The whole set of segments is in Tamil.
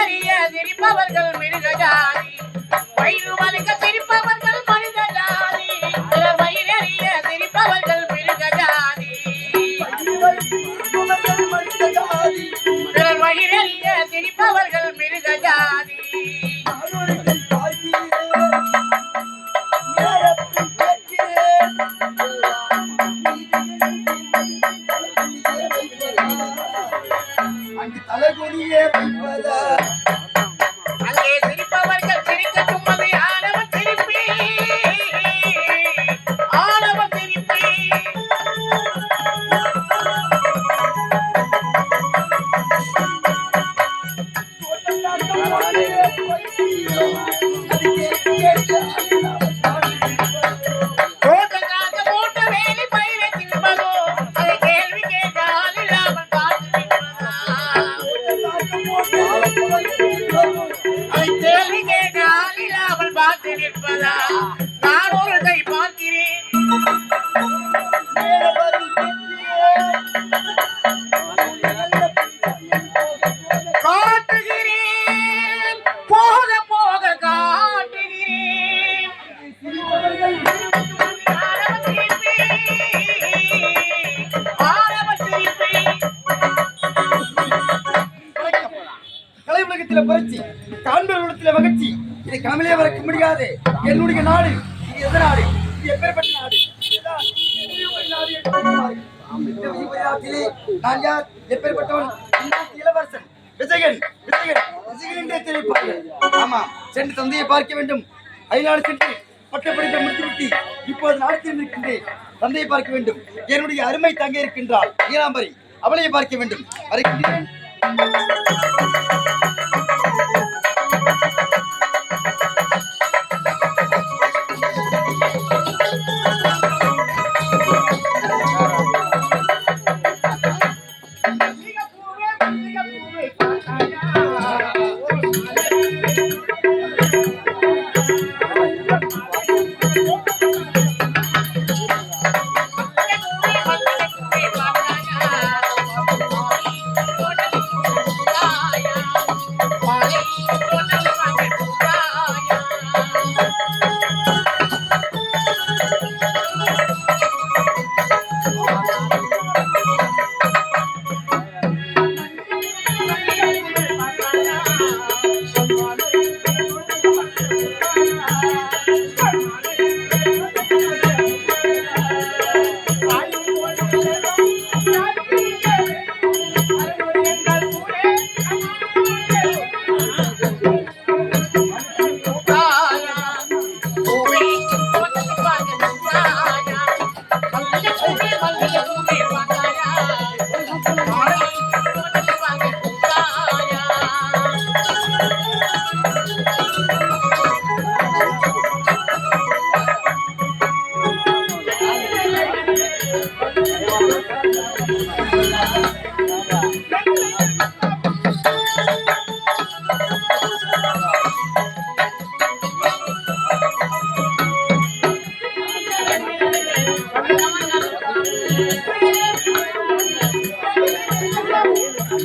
வயிறறிய சிரிப்பவர்கள் மிருக வயிறு கலை உலகத்தில புரட்சி காண்பர் உலகத்தில மகிழ்ச்சி. இதை காமலே மறக்க முடியாது. என்னுடைய நாடு இது எந்த நாடு? இது எப்பேற்பட்ட நாடு? இதுதான் இறைவன் நாடு என்று நான் யார்? எப்பேற்பட்டவன்? இளவரசன். விஜயன் விஜயன் விஜயன் என்றே தெரிவிப்பார்கள். ஆமா சென்று தந்தையை பார்க்க வேண்டும். ஐநாடு சென்று பட்டப்படிப்பை முடித்துவிட்டு இப்போது நாட்டில் இருக்கின்றேன். தந்தையை பார்க்க வேண்டும். என்னுடைய அருமை தங்க இருக்கின்றாள் நீலாம்பரி அவளையை பார்க்க வேண்டும். வருகின்றேன்.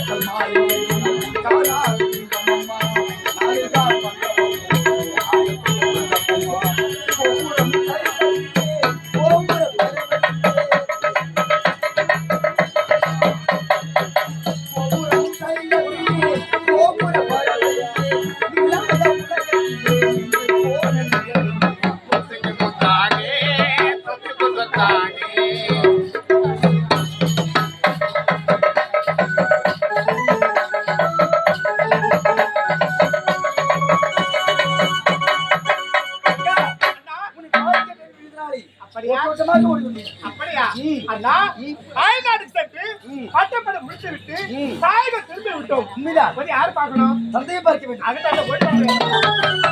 கம்மா காலா கம்மா நாளிதா முடிச்சு விட்டு சாயத்தை திரும்பி விட்டோம். உண்மைதான். யாரு பார்க்கணும்? சந்தையை பார்க்க வேண்டும் அதுதான்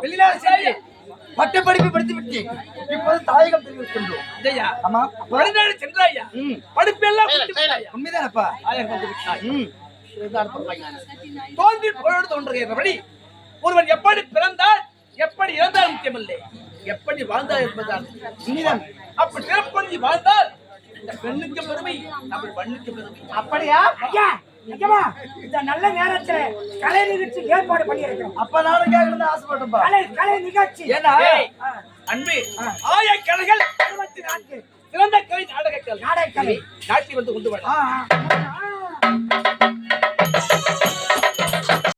வெளிநாடு பட்ட படிப்பு படித்து விட்டேன். இப்போது தாயகம் தெரிவிக்கின்றோம் ஐயா ஆமா. வெளிநாடு சென்றாயா? உண்மைதானப்பா. தோன்றி தோன்றுகிறபடி ஒருவன் எப்படி பிறந்தால் எப்படி இறந்தால் முக்கியமில்லை. எப்படி வாழ்ந்தார் என்பதுதான் உண்மைதான். அப்படி சிறப்பொழுதி வாழ்ந்தால் இந்த பெண்ணுக்கு பெருமை நம்ம பண்ணுக்கு பெருமை. அப்படியா? ஐயா. நிஜமா? இந்த நல்ல நேரத்துல கலை நிகழ்ச்சி ஏற்பாடு பண்ணியிருக்கிறோம். அப்ப நானும் கேட்கணும்னு ஆசைப்பட்டேன்ப்பா கலை கலை நிகழ்ச்சி. ஏன்னா அன்பு ஆய கலைகள் இருபத்தி நான்கு. சிறந்த கலை நாடக கலை நாடக கலை நாட்டி வந்து கொண்டு வர.